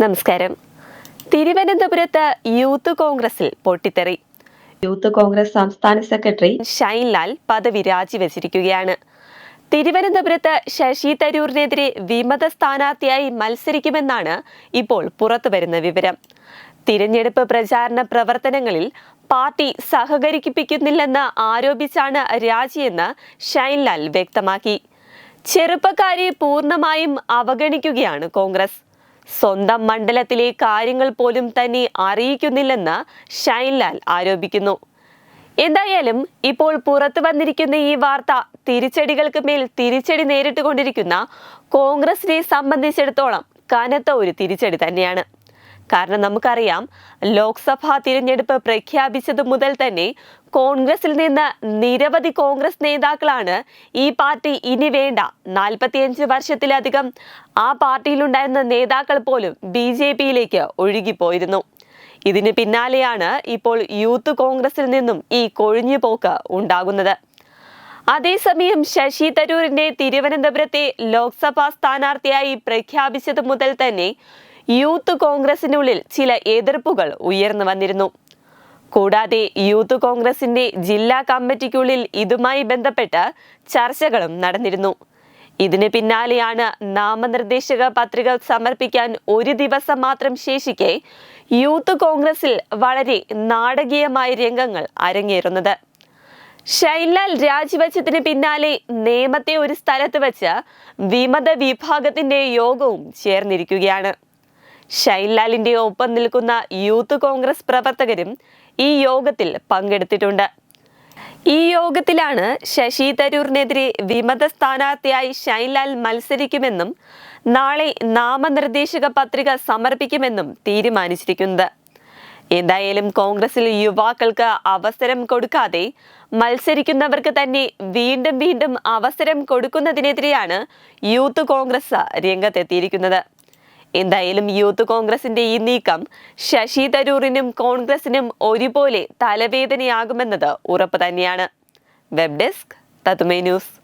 നമസ്കാരം. തിരുവനന്തപുരത്ത് യൂത്ത് കോൺഗ്രസിൽ പൊട്ടിത്തെറി. യൂത്ത് കോൺഗ്രസ് സംസ്ഥാന സെക്രട്ടറി ഷൈൻലാൽ പദവി രാജിവെച്ചിരിക്കുകയാണ്. തിരുവനന്തപുരത്ത് ശശി തരൂരിനെതിരെ വിമത സ്ഥാനാർത്ഥിയായി മത്സരിക്കുമെന്നാണ് ഇപ്പോൾ പുറത്തുവരുന്ന വിവരം. തിരഞ്ഞെടുപ്പ് പ്രചാരണ പ്രവർത്തനങ്ങളിൽ പാർട്ടി സഹകരിപ്പിക്കുന്നില്ലെന്ന് ആരോപിച്ചാണ് രാജിയെന്ന് ഷൈൻലാൽ വ്യക്തമാക്കി. ചെറുപ്പക്കാരെ പൂർണമായും അവഗണിക്കുകയാണ് കോൺഗ്രസ്. സ്വന്തം മണ്ഡലത്തിലെ കാര്യങ്ങൾ പോലും തന്നെ അറിയിക്കുന്നില്ലെന്ന് ഷൈൻലാൽ ആരോപിക്കുന്നു. എന്തായാലും ഇപ്പോൾ പുറത്തു വന്നിരിക്കുന്ന ഈ വാർത്ത തിരിച്ചടികൾക്ക് മേൽ തിരിച്ചടി നേരിട്ടുകൊണ്ടിരിക്കുന്ന കോൺഗ്രസിനെ സംബന്ധിച്ചിടത്തോളം കനത്ത ഒരു തിരിച്ചടി തന്നെയാണ്. കാരണം നമുക്കറിയാം ലോക്സഭാ തിരഞ്ഞെടുപ്പ് പ്രഖ്യാപിച്ചത് മുതൽ തന്നെ കോൺഗ്രസിൽ നിന്ന് നിരവധി കോൺഗ്രസ് നേതാക്കളാണ് ഈ പാർട്ടി ഇനി വേണ്ട നാൽപ്പത്തിയഞ്ച് വർഷത്തിലധികം ആ പാർട്ടിയിലുണ്ടായിരുന്ന നേതാക്കൾ പോലും ബി ജെ പിയിലേക്ക് ഒഴുകിപ്പോയിരുന്നു. ഇതിന് പിന്നാലെയാണ് ഇപ്പോൾ യൂത്ത് കോൺഗ്രസിൽ നിന്നും ഈ കൊഴിഞ്ഞുപോക്ക് ഉണ്ടാകുന്നത്. അതേസമയം ശശി തരൂരിന്റെ തിരുവനന്തപുരത്തെ ലോക്സഭാ സ്ഥാനാർത്ഥിയായി പ്രഖ്യാപിച്ചത് മുതൽ തന്നെ യൂത്ത് കോൺഗ്രസിനുള്ളിൽ ചില എതിർപ്പുകൾ ഉയർന്നു വന്നിരുന്നു. കൂടാതെ യൂത്ത് കോൺഗ്രസിന്റെ ജില്ലാ കമ്മിറ്റിക്കുള്ളിൽ ഇതുമായി ബന്ധപ്പെട്ട് ചർച്ചകളും നടന്നിരുന്നു. ഇതിന് പിന്നാലെയാണ് നാമനിർദ്ദേശക പത്രിക സമർപ്പിക്കാൻ ഒരു ദിവസം മാത്രം ശേഷിക്കെ യൂത്ത് കോൺഗ്രസിൽ വളരെ നാടകീയമായ രംഗങ്ങൾ അരങ്ങേറുന്നത്. ഷൈൻലാൽ രാജിവെച്ചതിന് പിന്നാലെ നേമത്തെ ഒരു സ്ഥലത്ത് വെച്ച് വിമത വിഭാഗത്തിന്റെ യോഗവും ചേർന്നിരിക്കുകയാണ്. ഷൈൻലാലിന്റെ ഒപ്പം നിൽക്കുന്ന യൂത്ത് കോൺഗ്രസ് പ്രവർത്തകരും ഈ യോഗത്തിൽ പങ്കെടുത്തിട്ടുണ്ട്. ഈ യോഗത്തിലാണ് ശശി തരൂറിനെതിരെ വിമത സ്ഥാനാർത്ഥിയായി ഷൈൻലാൽ മത്സരിക്കുമെന്നും നാളെ നാമനിർദ്ദേശക പത്രിക സമർപ്പിക്കുമെന്നും തീരുമാനിച്ചിരിക്കുന്നത്. എന്തായാലും കോൺഗ്രസിൽ യുവാക്കൾക്ക് അവസരം കൊടുക്കാതെ മത്സരിക്കുന്നവർക്ക് തന്നെ വീണ്ടും വീണ്ടും അവസരം കൊടുക്കുന്നതിനെതിരെയാണ് യൂത്ത് കോൺഗ്രസ് രംഗത്തെത്തിയിരിക്കുന്നത്. എന്തായാലും യൂത്ത് കോൺഗ്രസിന്റെ ഈ നീക്കം ശശി തരൂറിനും കോൺഗ്രസിനും ഒരുപോലെ തലവേദനയാകുമെന്നത് ഉറപ്പ് തന്നെയാണ്. വെബ് ഡെസ്ക് തതുമേ ന്യൂസ്.